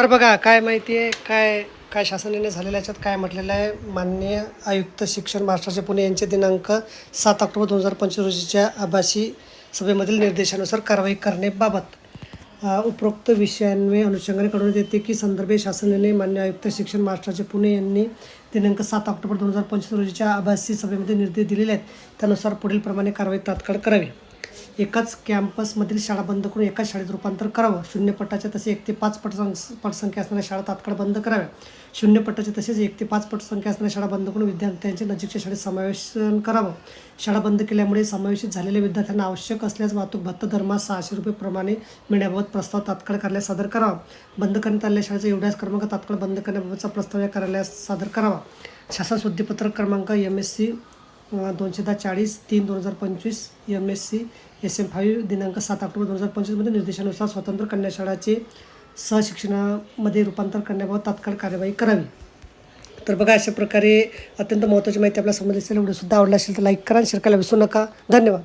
तर बघा काय माहिती आहे काय काय शासनाने झालेलं झालेल्या याच्यात काय म्हटलेलं आहे माननीय आयुक्त शिक्षण महाराष्ट्राचे पुणे यांचे दिनांक सात ऑक्टोबर दोन हजार पंचवीस रोजीच्या आभासी सभेमधील निर्देशानुसार कारवाई करण्याबाबत उपरोक्त विषयांवे अनुषंगाने कळवण्यात येते की संदर्भे शासनाने मान्य आयुक्त शिक्षण महाराष्ट्राचे पुणे यांनी दिनांक सात ऑक्टोबर दोन हजार पंचवीस रोजीच्या आभासी सभेमध्ये निर्देश दिलेले आहेत. त्यानुसार पुढील प्रमाणे कारवाई तात्काळ करावी. एकाच कॅम्पसमधील शाळा बंद करून एकाच शाळेत रूपांतर करावं. शून्य पटाच्या तसे एक ते पाच पट पटसंख्या असणाऱ्या शाळा तात्काळ बंद कराव्या. शून्य पटाचे तसेच एक ते पाच पटसंख्या असणाऱ्या शाळा बंद करून विद्यार्थ्यांचे नजीकच्या शाळेत समावेशन करावं. शाळा बंद केल्यामुळे समावेशित झालेल्या विद्यार्थ्यांना आवश्यक असल्यास वाहतूक भत्ता दरमहा सहाशे रुपये प्रमाणे मिळण्याबाबत प्रस्ताव तात्काळ कार्यालयात सादर करावा. बंद करण्यात आलेल्या शाळेचा एवढ्याच क्रमांक तात्काळ बंद करण्याबाबतचा प्रस्ताव या कार्यालयात सादर करावा. शासन शुद्धीपत्रक क्रमांक एम एस सी दोनशे दहा चाळीस तीन दोन हजार पंचवीस M S C S M five दिनांक सात ऑक्टोबर दोन हजार पंचवीसमध्ये निर्देशानुसार स्वतंत्र कन्याशाळाचे सहशिक्षणामध्ये रूपांतर करण्याबाबत तात्काळ कार्यवाही करावी. तर बघा अशा प्रकारे अत्यंत महत्त्वाची माहिती आपल्या समजली असेल व्हिडिओ सुद्धा आवडला असेल तर लाईक करा आणि शेअर करायला विसरू नका. धन्यवाद.